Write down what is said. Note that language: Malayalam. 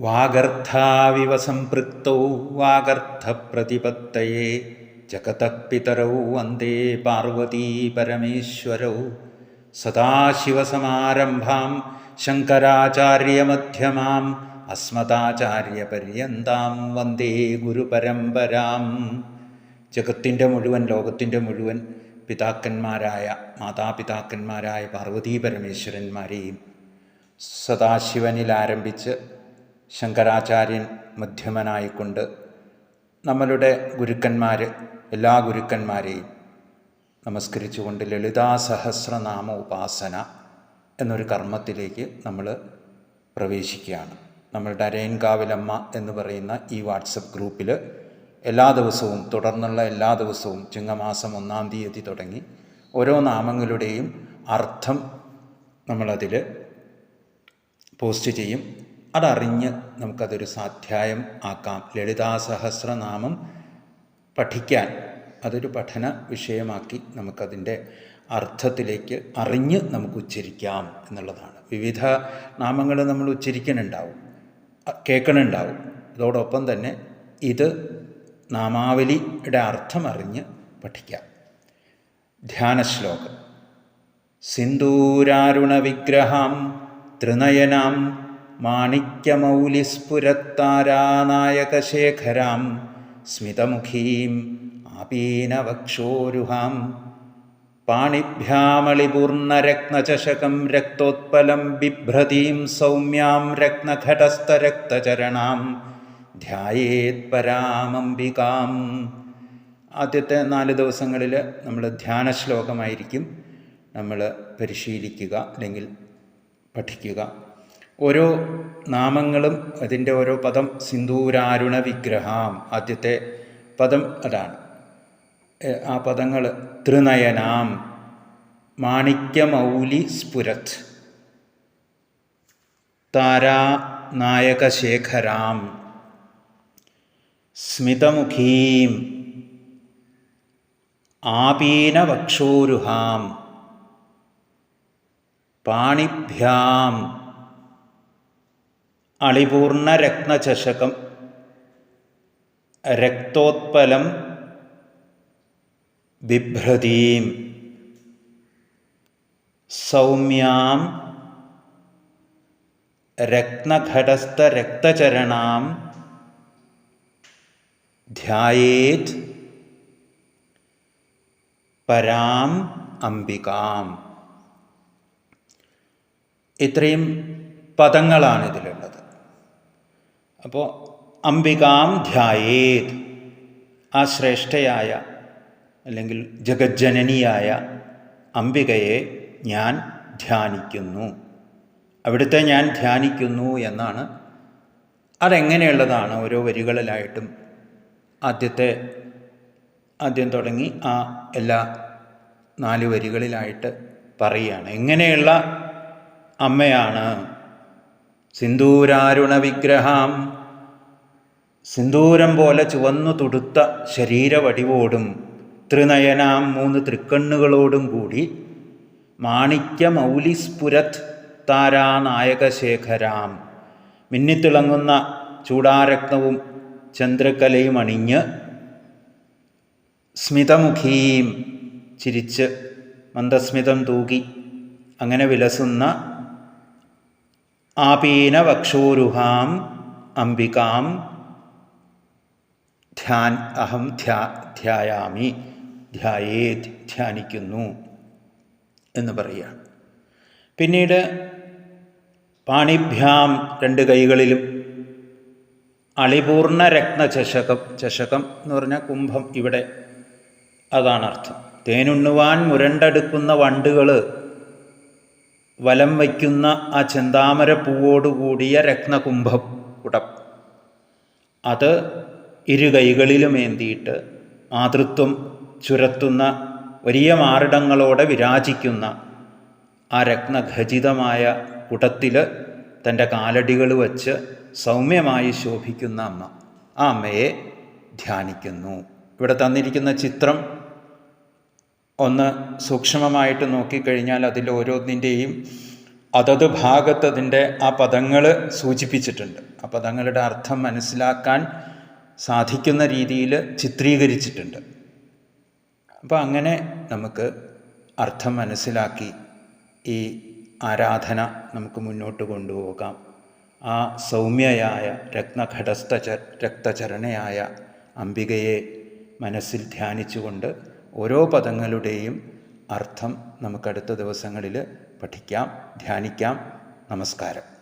വാഗർത്ഥാവിവ സംപൃക്തൗ വാഗർത്ഥപ്രതിപത്തയേ ജഗതഃ വന്ദേ പാർവതീ പരമേശ്വരൗ. സദാശിവസമാരംഭാം ശങ്കരാചാര്യമധ്യമാം അസ്മദാചാര്യപര്യന്താം വന്ദേ ഗുരുപരമ്പരാം. ജഗത്തിന്റെ മുഴുവൻ ലോകത്തിന്റെ മുഴുവൻ പിതാക്കന്മാരായ മാതാപിതാക്കന്മാരായ പാർവതീ പരമേശ്വരന്മാരെയും സദാശിവനിൽ ആരംഭിച്ച് ശങ്കരാചാര്യൻ മധ്യമനായിക്കൊണ്ട് നമ്മളുടെ ഗുരുക്കന്മാർ എല്ലാ ഗുരുക്കന്മാരെയും നമസ്കരിച്ചുകൊണ്ട് ലളിതാ സഹസ്രനാമ ഉപാസന എന്നൊരു കർമ്മത്തിലേക്ക് നമ്മൾ പ്രവേശിക്കുകയാണ്. നമ്മളുടെ അരയൻകാവിലമ്മ എന്ന് പറയുന്ന ഈ വാട്സപ്പ് ഗ്രൂപ്പിൽ എല്ലാ ദിവസവും തുടർന്നുള്ള എല്ലാ ദിവസവും ചിങ്ങമാസം ഒന്നാം തീയതി തുടങ്ങി ഓരോ നാമങ്ങളുടെയും അർത്ഥം നമ്മളതിൽ പോസ്റ്റ് ചെയ്യും. അതറിഞ്ഞ് നമുക്കതൊരു സാധ്യായം ആക്കാം. ലളിതാ സഹസ്രനാമം പഠിക്കാൻ അതൊരു പഠന വിഷയമാക്കി നമുക്കതിന്റെ അർത്ഥത്തിലേക്ക് അറിഞ്ഞ് നമുക്ക് ഉച്ചരിക്കാം എന്നുള്ളതാണ്. വിവിധ നാമങ്ങൾ നമ്മൾ ഉച്ചരിക്കണുണ്ടാവും കേൾക്കണുണ്ടാവും. അതോടൊപ്പം തന്നെ ഇത് നാമാവലിയുടെ അർത്ഥം അറിഞ്ഞ് പഠിക്കാം. ധ്യാനശ്ലോകം. സിന്ദൂരാരുണവിഗ്രഹാം ത്രിനയനാം മാണിക്യമൗലിസ്ഫുരത്താരാനായകശേഖരാം സ്മിതമുഖീം ആപീനവക്ഷോരുഹാം. പാണിഭ്യാമളിപൂർണരത്നചഷകം രക്തോത്പലം ബിഭ്രതീം സൗമ്യാം രത്നഘടസ്ഥരക്തചരണാം. ധ്യായേത് പരാമംബികാം. ആദ്യത്തെ നാല് ദിവസങ്ങളിൽ നമ്മൾ ധ്യാന ശ്ലോകമായിരിക്കും നമ്മൾ പരിശീലിക്കുക അല്ലെങ്കിൽ പഠിക്കുക. ഓരോ നാമങ്ങളും അതിന്റെ ഓരോ പദം സിന്ദൂരാരുണ വിഗ്രഹാം. ആദ്യത്തെ പദം അതാണ്. ആ പദങ്ങൾ ത്രിനയനാം മാണിക്യമൗലി സ്ഫുരത് താരാ നായകശേഖരാം സ്മിതമുഖീം ആപീനവക്ഷോരുഹാം പാണിഭ്യാം അളിപൂർണരത്നചഷകം രക്തോത്പലം ബിഭ്രതീം സൗമ്യാം രത്നഘടസ്ഥരക്തചരണാം ധ്യായേത് പരാം അംബികാം. ഇത്രയും പദങ്ങളാണ് ഇതിലുള്ളത്. അപ്പോൾ അംബികാം ധ്യായേത്. ആ ശ്രേഷ്ഠയായ അല്ലെങ്കിൽ ജഗജ്ജനനിയായ അംബികയെ ഞാൻ ധ്യാനിക്കുന്നു. അവിടുത്തെ ഞാൻ ധ്യാനിക്കുന്നു എന്നാണ് അതെങ്ങനെയുള്ളതാണ് ഓരോ വരികളിലായിട്ടും ആദ്യത്തെ ആദ്യം തുടങ്ങി ആ എല്ലാ നാല് വരികളിലായിട്ട് പറയുകയാണ്. എങ്ങനെയുള്ള അമ്മയാണ്? സിന്ദൂരാരുണ വിഗ്രഹാം സിന്ദൂരം പോലെ ചുവന്നു തുടുത്ത ശരീരവടിവോടും ത്രിനയനാം മൂന്ന് തൃക്കണ്ണുകളോടും കൂടി മാണിക്യ മൗലിസ്ഫുരത് താരാനായകശേഖരാം. മിന്നിത്തിളങ്ങുന്ന ചൂടാരത്നവും ചന്ദ്രക്കലയും അണിഞ്ഞ് സ്മിതമുഖീം ചിരിച്ച് മന്ദസ്മിതം തൂകി അങ്ങനെ വിലസുന്ന ആപീനവക്ഷോരുഹാം അംബികാം ധ്യാൻ അഹം ധ്യാ ധ്യായാമി ധ്യായേത് ധ്യാനിക്കുന്നു എന്ന് പറയുകയാണ്. പിന്നീട് പാണിഭ്യാം രണ്ട് കൈകളിലും അളിപൂർണ രത്ന ചഷകം എന്ന് പറഞ്ഞാൽ കുംഭം ഇവിടെ അതാണ് അർത്ഥം. തേനുണ്ണുവാൻ മുരണ്ടെടുക്കുന്ന വണ്ടുകൾ വലം വയ്ക്കുന്ന ആ ചെന്താമര പൂവോടുകൂടിയ രത്നകുംഭം കുടം അത് ഇരു കൈകളിലുമേന്തിയിട്ട് ആതൃത്വം ചുരത്തുന്ന വലിയ മാറിടങ്ങളോടെ വിരാജിക്കുന്ന ആ രത്നഖചിതമായ കുടത്തിൽ തന്റെ കാലടികൾ വച്ച് സൗമ്യമായി ശോഭിക്കുന്ന അമ്മ. ആ അമ്മയെ ധ്യാനിക്കുന്നു. ഇവിടെ തന്നിരിക്കുന്ന ചിത്രം ഒന്ന് സൂക്ഷ്മമായിട്ട് നോക്കിക്കഴിഞ്ഞാൽ അതിൽ ഓരോന്നിന്റെയും അതത് ഭാഗത്ത് അതിന്റെ ആ പദങ്ങൾ സൂചിപ്പിച്ചിട്ടുണ്ട്. ആ പദങ്ങളുടെ അർത്ഥം മനസ്സിലാക്കാൻ സാധിക്കുന്ന രീതിയിൽ ചിത്രീകരിച്ചിട്ടുണ്ട്. അപ്പോൾ അങ്ങനെ നമുക്ക് അർത്ഥം മനസ്സിലാക്കി ഈ ആരാധന നമുക്ക് മുന്നോട്ട് കൊണ്ടുപോകാം. ആ സൗമ്യയായ രത്നഘടസ്ഥ ച രക്തചരണയായ അംബികയെ മനസ്സിൽ ധ്യാനിച്ചുകൊണ്ട് ഓരോ പദങ്ങളുടെയും അർത്ഥം നമുക്കടുത്ത ദിവസങ്ങളിൽ പഠിക്കാം ധ്യാനിക്കാം. നമസ്കാരം.